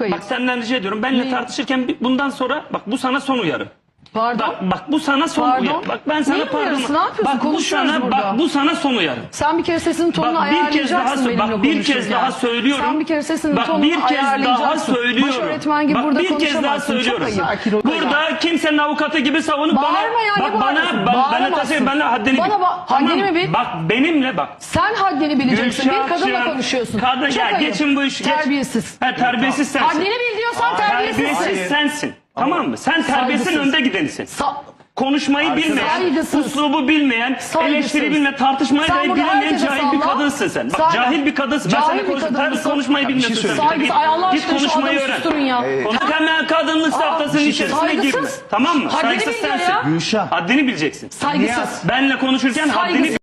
Bak senden rica ediyorum. Benle Neyi? tartışırken bundan sonra bak bu sana son uyarı. Pardon. Bak bak bu sana son Pardon? uyarı. Bak ben sana pardon. uyarısı? Ne yapıyorsun? Bak bu Konuşuyoruz sana burada. bak bu sana son uyarı. Sen bir kere sesinin tonunu Bak bir kez daha ayarlayacaksın sö- benimle bak bir kez konuşurken. daha söylüyorum. Sen bir kere sesinin bak, tonunu bir kez daha ayarlayacaksın. söylüyorum. Baş öğretmen gibi bak, burada bir kez daha konuşamazsın. Çok söylüyorum. ayıp. Sakin ol. Burada kimsenin avukatı gibi savunup Bağırma bana ya, ne bak bana bağırıyorsun? ben, bana Bağıramazsın. tasayım bana haddini Bana bil. bak, haddini mi bil? Bak benimle bak. Sen haddini bileceksin. bir kadınla Gülşah'cığım, konuşuyorsun. Kadın Çok ya ayıp. geçin bu işi. geç. Terbiyesiz. Ha, terbiyesiz sensin. Haddini bil diyorsan terbiyesizsin. Terbiyesiz sensin. Tamam mı? Sen terbiyesin Saygısız. önde gidenisin. Sa- Konuşmayı bilmeyen, Saygısız. uslubu bilmeyen, Saygısız. eleştiri bilmeyen, tartışmayı Sen dahi burada bilemeyen herkese. Kadınsın sen. Bak Saygı- cahil bir kadınsın. Ben Cahil sana bir konuş, kadın tabii mısın? konuşmayı şey bilmiyorsun. sen. Saygısız. Ay Allah Git aşkına şu konuşmayı adamı öğren. susturun ya. Konuş hemen kadınlık saftasının şey içerisine girme. Tamam mı? Haddini Saygısız bil sensin. ya. Gülşah. Haddini bileceksin. Saygısız. Benle konuşurken haddini Saygısız.